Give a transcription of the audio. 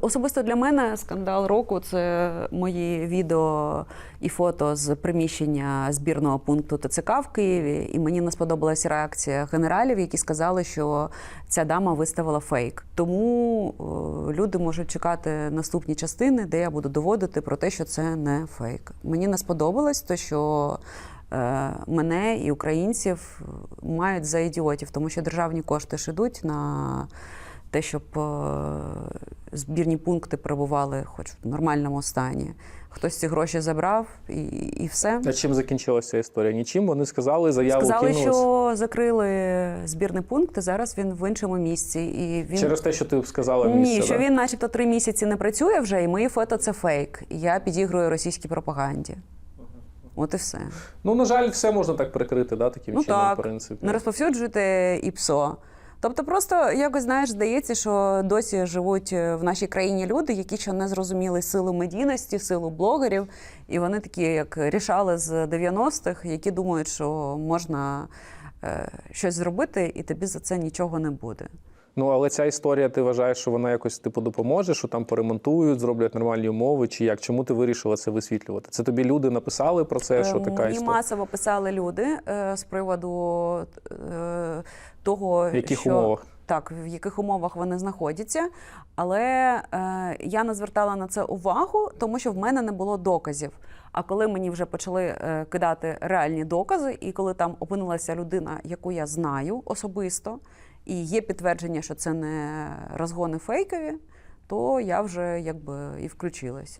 Особисто для мене скандал року це мої відео і фото з приміщення збірного пункту ТЦК в Києві. І мені не сподобалася реакція генералів, які сказали, що ця дама виставила фейк. Тому люди можуть чекати наступні частини, де я буду доводити про те, що це не фейк. Мені не сподобалось, то що. е, Мене і українців мають за ідіотів, тому що державні кошти ж ідуть на те, щоб е, збірні пункти перебували хоч в нормальному стані. Хтось ці гроші забрав і, і все. А чим закінчилася історія? Нічим. Вони сказали, заяву Сказали, кинули. що закрили збірний пункт, і зараз він в іншому місці. І він Через те, що ти сказала місце. ні, що да? він, начебто, три місяці не працює вже, і мої фото це фейк. Я підігрую російській пропаганді. От і все. Ну, на жаль, все можна так прикрити, да, таким Ну чином, так, в принципі. не розповсюджуйте ІПСО. Тобто, просто якось знаєш, здається, що досі живуть е, в нашій країні люди, які ще не зрозуміли силу медійності, силу блогерів, і вони такі, як рішали з 90-х, які думають, що можна е, щось зробити, і тобі за це нічого не буде. Ну, але ця історія, ти вважаєш, що вона якось типу допоможе, що там поремонтують, зроблять нормальні умови, чи як? Чому ти вирішила це висвітлювати? Це тобі люди написали про це, що Е, така Мені історія? масово писали люди е, з приводу того, В яких що умовах? так, в яких умовах вони знаходяться. Але е, я не звертала на це увагу, тому що в мене не було доказів. А коли мені вже почали е, кидати реальні докази, і коли там опинилася людина, яку я знаю особисто, і є підтвердження, що це не розгони фейкові, то я вже якби і включилась.